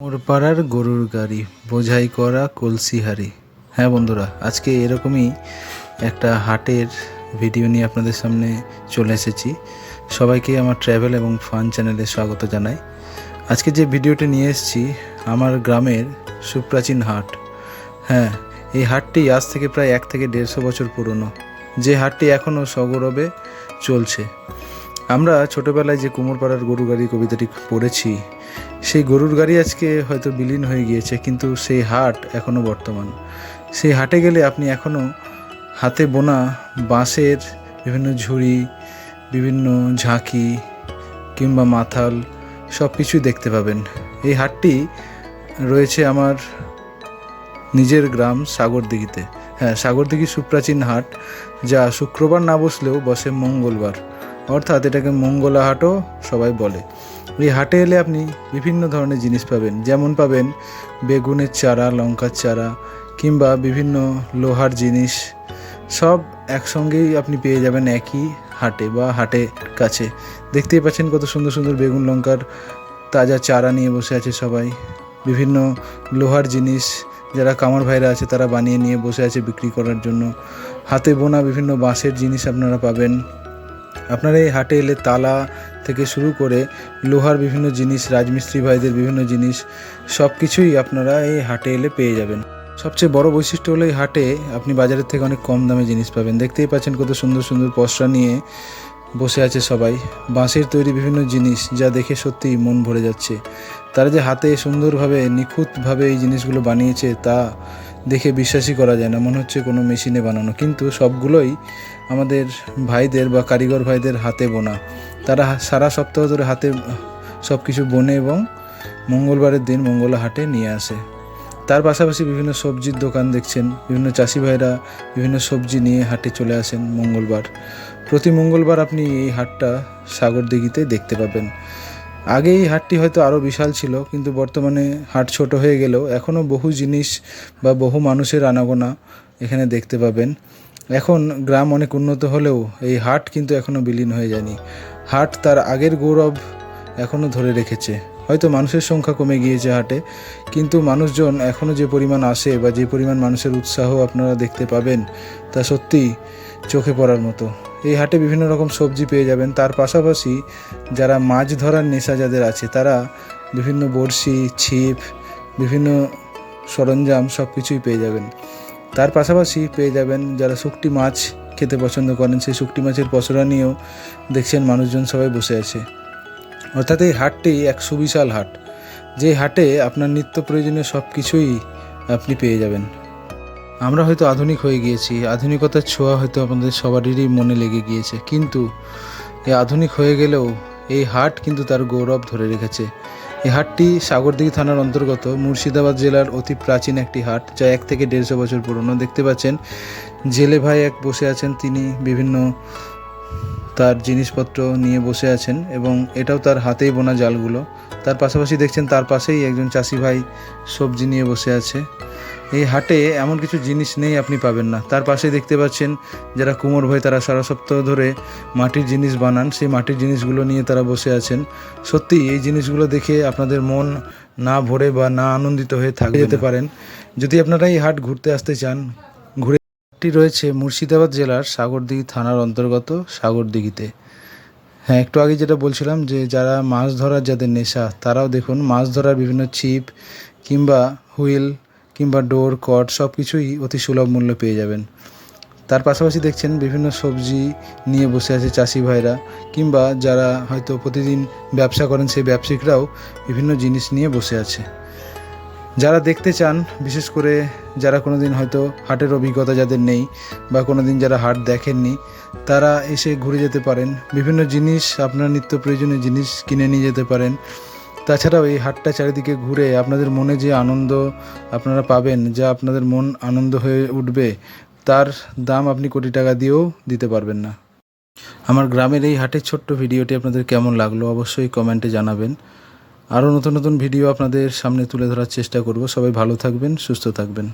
মোর পাড়ার গরুর গাড়ি, বোঝাই করা কলসি হাড়ি হ্যাঁ বন্ধুরা, আজকে এরকমই একটা হাটের ভিডিও নিয়ে আপনাদের সামনে চলে এসেছি। সবাইকে আমার ট্র্যাভেল এবং ফান চ্যানেলে স্বাগত জানাই। আজকে যে ভিডিওটি নিয়ে এসেছি, আমার গ্রামের সুপ্রাচীন হাট। হ্যাঁ এই হাটটি আজ থেকে প্রায় এক থেকে দেড়শো বছর পুরনো। যে হাটটি এখনও সগৌরবে চলছে। আমরা ছোটবেলায় যে কুমোরপাড়ার গরু গাড়ি কবিতাটি পড়েছি, সেই গরুর গাড়ি আজকে হয়তো বিলীন হয়ে গিয়েছে, কিন্তু সেই হাট এখনও বর্তমান। সেই হাটে গেলে আপনি এখনও হাতে বোনা, বাঁশের বিভিন্ন ঝুড়ি, বিভিন্ন ঝাঁকি কিংবা মাথাল সব কিছুই দেখতে পাবেন। এই হাটটি রয়েছে আমার নিজের গ্রাম সাগরদিঘিতে। হ্যাঁ সাগরদিঘি সুপ্রাচীন হাট, যা শুক্রবার না বসলেও বসে মঙ্গলবার। অর্থাৎ এটাকে মঙ্গলা হাটও সবাই বলে। এই হাটে এলে আপনি বিভিন্ন ধরনের জিনিস পাবেন। যেমন পাবেন বেগুনের চারা, লঙ্কার চারা, কিংবা বিভিন্ন লোহার জিনিস। সব একসঙ্গেই আপনি পেয়ে যাবেন একই হাটে বা হাটে কাছে। দেখতেই পাচ্ছেন কত সুন্দর সুন্দর বেগুন, লঙ্কার তাজা চারা নিয়ে বসে আছে সবাই। বিভিন্ন লোহার জিনিস যারা কামার ভাইরা আছে, তারা বানিয়ে নিয়ে বসে আছে বিক্রি করার জন্য। হাতে বোনা বিভিন্ন বাঁশের জিনিস আপনারা পাবেন। আপনারা এই হাটে এলে তালা থেকে শুরু করে লোহার বিভিন্ন জিনিস, রাজমিস্ত্রি ভাইদের বিভিন্ন জিনিস সব কিছুই আপনারা এই হাটে এলে পেয়ে যাবেন। সবচেয়ে বড় বৈশিষ্ট্য হলো এই হাটে আপনি বাজারের থেকে অনেক কম দামে জিনিস পাবেন। দেখতেই পাচ্ছেন কত সুন্দর সুন্দর পসরা নিয়ে বসে আছে সবাই। বাঁশের তৈরি বিভিন্ন জিনিস যা দেখে সত্যিই মন ভরে যাচ্ছে। তারা যে হাতে সুন্দরভাবে, নিখুঁতভাবে এই জিনিসগুলো বানিয়েছে তা দেখে বিশ্বাসই করা যায় না। মনে হচ্ছে কোনো মেশিনে বানানো। কিন্তু সবগুলোই আমাদের ভাইদের বা কারিগর ভাইদের হাতে বোনা। তারা সারা সপ্তাহ ধরে হাতে সব কিছু বনে এবং মঙ্গলবারের দিন মঙ্গলা হাটে নিয়ে আসে। তার পাশাপাশি বিভিন্ন সবজির দোকান দেখছেন, বিভিন্ন চাষি ভাইরা বিভিন্ন সবজি নিয়ে হাটে চলে আসেন মঙ্গলবার। প্রতি মঙ্গলবার আপনি এই হাটটা সাগরদিঘিতে দেখতে পাবেন। আগে এই হাটটি হয়তো আরও বিশাল ছিল, কিন্তু বর্তমানে হাট ছোট হয়ে গেলেও এখনও বহু জিনিস বা বহু মানুষের আনাগোনা এখানে দেখতে পাবেন। এখন গ্রাম অনেক উন্নত হলেও এই হাট কিন্তু এখনও বিলীন হয়ে যায়নি। হাট তার আগের গৌরব এখনও ধরে রেখেছে। হয়তো মানুষের সংখ্যা কমে গিয়েছে হাটে, কিন্তু মানুষজন এখনও যে পরিমাণ আসে বা যে পরিমাণ মানুষের উৎসাহ আপনারা দেখতে পাবেন, তা সত্যিই চোখে পড়ার মতো। এই হাটে বিভিন্ন রকম সবজি পেয়ে যাবেন, তার পাশাপাশি যারা মাছ ধরার নেশা যাদের আছে, তারা বিভিন্ন বড়শি, ছিপ, বিভিন্ন সরঞ্জাম সব কিছুই পেয়ে যাবেন। তার পাশাপাশি পেয়ে যাবেন যারা শুকটি মাছ খেতে পছন্দ করেন, সেই শুকটি মাছের পসরা নিয়েও দেখছেন মানুষজন সবাই বসে আছে। অর্থাৎ এই হাটটি এক সুবিশাল হাট। যে হাটে আপনার নিত্য প্রয়োজনীয় সব কিছুই আপনি পেয়ে যাবেন। আমরা হয়তো আধুনিক হয়ে গিয়েছি, আধুনিকতার ছোঁয়া হয়তো আমাদের সবারই মনে লেগে গিয়েছে, কিন্তু এই আধুনিক হয়ে গেলেও এই হাট কিন্তু তার গৌরব ধরে রেখেছে। এই হাটটি সাগরদিঘি থানার অন্তর্গত মুর্শিদাবাদ জেলার অতি প্রাচীন একটি হাট, যা এক থেকে দেড়শো বছর পুরনো। দেখতে পাচ্ছেন, জেলে ভাই এক বসে আছেন, তিনি বিভিন্ন তার জিনিসপত্র নিয়ে বসে আছেন এবং এটাও তার হাতেই বোনা জালগুলো। তার পাশাপাশি দেখছেন তার পাশেই একজন চাষি ভাই সবজি নিয়ে বসে আছে। এই হাটে এমন কিছু জিনিস নেই আপনি পাবেন না। তার পাশে দেখতে পাচ্ছেন যারা কুমোর ভাই তারা সারা সপ্তাহ ধরে মাটির জিনিস বানান, সেই মাটির জিনিসগুলো নিয়ে তারা বসে আছেন। সত্যি এই জিনিসগুলো দেখে আপনাদের মন না ভরে বা না আনন্দিত হয়ে থাকতে যেতে পারেন। যদি আপনারা এই হাট ঘুরতে আসতে চান হাটটি রয়েছে মুর্শিদাবাদ জেলার সাগরদিঘি থানার অন্তর্গত সাগরদিঘিতে। হ্যাঁ একটু আগে যেটা বলছিলাম যে যারা মাছ ধরার যাদের নেশা, তারাও দেখুন মাছ ধরার বিভিন্ন ছিপ কিংবা হুইল কিংবা ডোর, কট সব কিছুই অতি সুলভ মূল্যে পেয়ে যাবেন। তার পাশাপাশি দেখছেন বিভিন্ন সবজি নিয়ে বসে আছে চাষি ভাইরা কিংবা যারা হয়তো প্রতিদিন ব্যবসা করেন, সেই ব্যবসায়িকরাও বিভিন্ন জিনিস নিয়ে বসে আছে। যারা দেখতে চান, বিশেষ করে যারা কোনো দিন হয়তো হাটের অভিজ্ঞতা যাদের নেই বা কোনো দিন যারা হাট দেখেননি, তারা এসে ঘুরে যেতে পারেন। বিভিন্ন জিনিস, আপনার নিত্য প্রয়োজনীয় জিনিস কিনে নিয়ে যেতে পারেন। তাছাড়াও এই হাটটা চারিদিকে ঘুরে আপনাদের মনে যে আনন্দ আপনারা পাবেন, যা আপনাদের মন আনন্দ হয়ে উঠবে, তার দাম আপনি কোটি টাকা দিয়েও দিতে পারবেন না। আমার গ্রামের এই হাটের ছোট্ট ভিডিওটি আপনাদের কেমন লাগল অবশ্যই কমেন্টে জানাবেন। আরও নতুন নতুন ভিডিও আপনাদের সামনে তুলে ধরার চেষ্টা করব। সবাই ভালো থাকবেন, সুস্থ থাকবেন।